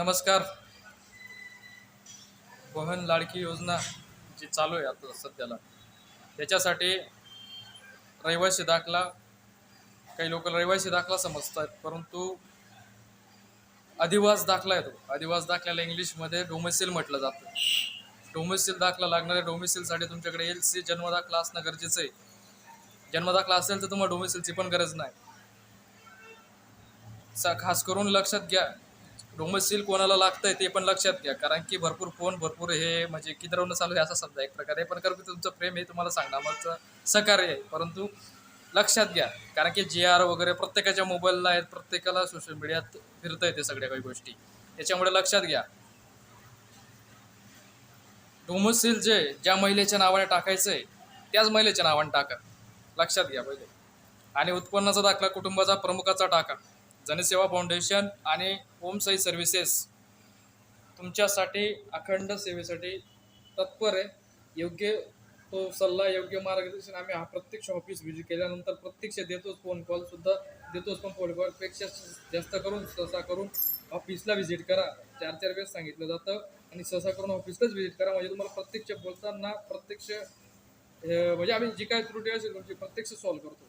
नमस्कार. बहन लाडकी योजना जी चालू आहे आता सध्याला त्याच्यासाठी रहिवासी दाखला काही लोक रहिवासी दाखला समजतात परंतु अधिवास दाखला आहे तो अधिवास दाखल्याला इंग्लिशमध्ये डोमेसिल म्हटलं जातं. डोमेसिल दाखला लागणाऱ्या डोमेसिलसाठी तुमच्याकडे एल सी जन्मदाखला असणं गरजेचं आहे. जन्मदाखला असेल तर तुम्हाला डोमेसिलची पण गरज नाही. स खास करून लक्षात घ्या. डोमेसिल कोणाला लागतं आहे ते पण लक्षात घ्या. कारण की भरपूर फोन भरपूर हे म्हणजे किदरवणं चालू आहे असा शब्द आहे एक प्रकारे. पण कारण की तुमचं प्रेम हे तुम्हाला सांगणार मग सहकार्य आहे. परंतु लक्षात घ्या. कारण की जी आर वगैरे प्रत्येकाच्या मोबाईलला आहेत प्रत्येकाला सोशल मीडियात फिरतं येते सगळ्या काही गोष्टी. त्याच्यामुळे लक्षात घ्या. डोमोसिल जे ज्या महिलेच्या नावाने टाकायचं आहे त्याच महिलेच्या नावाने टाका. लक्षात घ्या पहिले. आणि उत्पन्नाचा दाखला कुटुंबाचा प्रमुखाचा टाका. जनसेवा फाउंडेशन आणि ओम साई सर्व्हिसेस तुमच्यासाठी अखंड सेवेसाठी तत्पर आहे. योग्य तो सल्ला योग्य मार्गदर्शन आम्ही हा प्रत्यक्ष ऑफिस व्हिजिट केल्यानंतर प्रत्यक्ष देतोच फोन कॉलसुद्धा देतोच पण फोन कॉलपेक्षा जास्त करून सहसा करून ऑफिसला व्हिजिट करा. चार चार वेळेस सांगितलं जातं आणि सहसा करून ऑफिसलाच व्हिजिट करा. म्हणजे तुम्हाला प्रत्यक्ष बोलताना प्रत्यक्ष म्हणजे आम्ही जी काय त्रुटी असेल तुमची प्रत्यक्ष सॉल्व्ह करतो.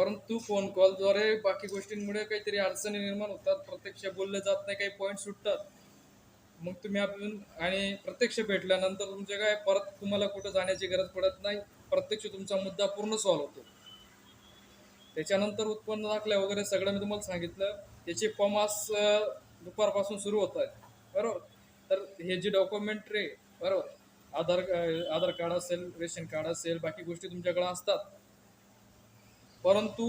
परंतु फोन कॉलद्वारे बाकी गोष्टींमुळे काहीतरी अडचणी निर्माण होतात. प्रत्यक्ष बोललं जात नाही काही पॉईंट सुटतात. मग तुम्ही आपण आणि प्रत्यक्ष भेटल्यानंतर तुमच्या काय? परत तुम्हाला कुठं जाण्याची गरज पडत नाही. प्रत्यक्ष तुमचा मुद्दा पूर्ण सॉल्व्ह होतो. त्याच्यानंतर उत्पन्न दाखल्या वगैरे सगळं मी तुम्हाला सांगितलं. त्याचे फॉर्म आज दुपारपासून सुरू होत आहेत. बरोबर? तर हे जे डॉक्युमेंटरी बरोबर? आधार आधार कार्ड असेल रेशन कार्ड असेल बाकी गोष्टी तुमच्याकडे असतात. परंतु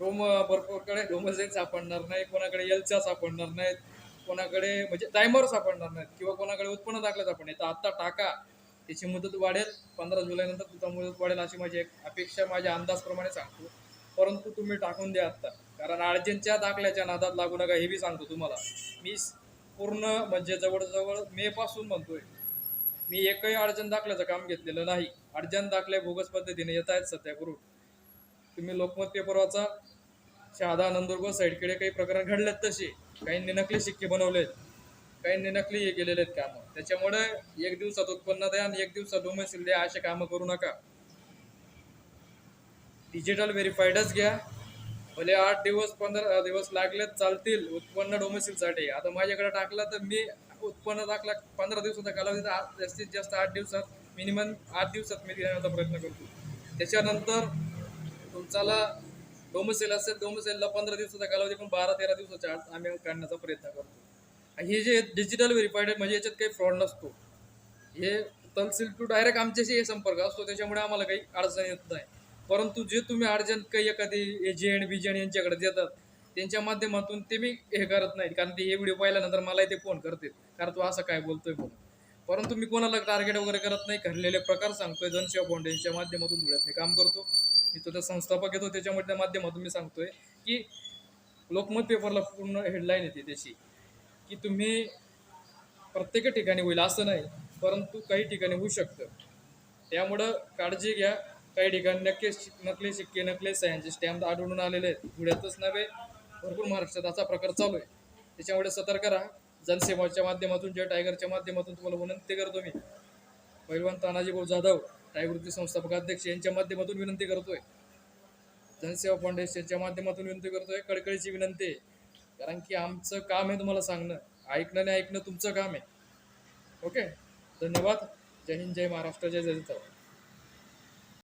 डोम भरपूरकडे डोमसेल सापडणार नाही कोणाकडे एलच्या सापडणार नाहीत कोणाकडे म्हणजे टायमर सापडणार नाहीत किंवा कोणाकडे उत्पन्न दाखला सापडणार तर आत्ता टाका त्याची मुदत वाढेल पंधरा जुलैनंतर तुझा मुदत वाढेल अशी माझी एक अपेक्षा माझ्या अंदाजप्रमाणे सांगतो. परंतु तुम्ही टाकून द्या आत्ता कारण अर्जंटच्या दाखल्याच्या नादात लागू नका हे बी सांगतो तुम्हाला. मी पूर्ण म्हणजे जवळजवळ मे पासून म्हणतोय. मी एकही अडचण दाखल्याचं काम घेतलेलं नाही. अडचण दाखले भोगस पद्धतीने येत आहेत सध्या करून तुम्ही लोकमत पेपर वाचा शहादा नंदुरबार साईडकडे काही प्रकरण घडलेत तसे काहींनी नकली शिक्के बनवलेत काहींनी नकली हे केलेले आहेत कामं. त्याच्यामुळे एक दिवसात उत्पन्न द्या आणि एक दिवसात डोमेसिल द्या असे कामं करू नका. डिजिटल व्हेरीफाईडच घ्या. भले आठ दिवस पंधरा दिवस लागलेत चालतील उत्पन्न डोमेसिलसाठी आता माझ्याकडे टाकलं तर मी उत्पन्न दाखला पंधरा दिवसाचा कालावधी आठ- जास्तीत जास्त आठ दिवसात मिनिमम आठ दिवसात मी देण्याचा प्रयत्न करतो. त्याच्यानंतर तुमचाला डोमसेल असेल डोमसेलला पंधरा दिवसाचा कालावधी पण बारा तेरा दिवसाच्या आत आम्ही काढण्याचा प्रयत्न करतो. आणि हे जे डिजिटल व्हेरीफाईड आहे म्हणजे याच्यात काही फ्रॉड नसतो. हे तहसील टू डायरेक्ट आमच्याशी हे संपर्क असतो त्याच्यामुळे आम्हाला काही अडचण येत नाही. परंतु जे तुम्ही अर्जंट काही एखादी एजंट बिजंट यांच्याकडे देतात त्यांच्या माध्यमातून ते मी हे करत नाही. कारण ते हे व्हिडिओ पाहिल्यानंतर मला ते फोन करतील. कारण तू असं काय बोलतोय म्हणून. परंतु मी कोणाला टार्गेट वगैरे करत नाही घडलेले प्रकार सांगतोय जनसेवा फाउंडेशनच्या माध्यमातून धुळ्यात मी काम करतो. मी तो संस्थापक येतो त्याच्यामुळे त्या माध्यमातून मी सांगतोय की लोकमत पेपरला पूर्ण हेडलाईन येते त्याची की तुम्ही प्रत्येक ठिकाणी होईल असं नाही परंतु काही ठिकाणी होऊ शकतं. त्यामुळं काळजी घ्या. काही ठिकाणी नक्की नकली शिक्के नकले सह्यांचे स्टॅम्प आढळून आलेले आहेत. धुळ्यातच नव्हे भरपूर महाराष्ट्रात असा प्रकार चालू आहे. त्याच्यामुळे सतर्क राहा. जनसेवाच्या माध्यमातून ज्या टायगरच्या माध्यमातून तुम्हाला विनंती करतो मी पैलवान तानाजी भाऊ जाधव टायगरचे संस्थापकाध्यक्ष यांच्या माध्यमातून विनंती करतोय. जनसेवा फाउंडेशनच्या माध्यमातून विनंती करतोय. कडकडीची विनंती आहे. कारण की आमचं काम आहे तुम्हाला सांगणं. ऐकणं आणि ऐकणं तुमचं काम आहे. ओके? धन्यवाद. जय हिंद जय महाराष्ट्र जय जय.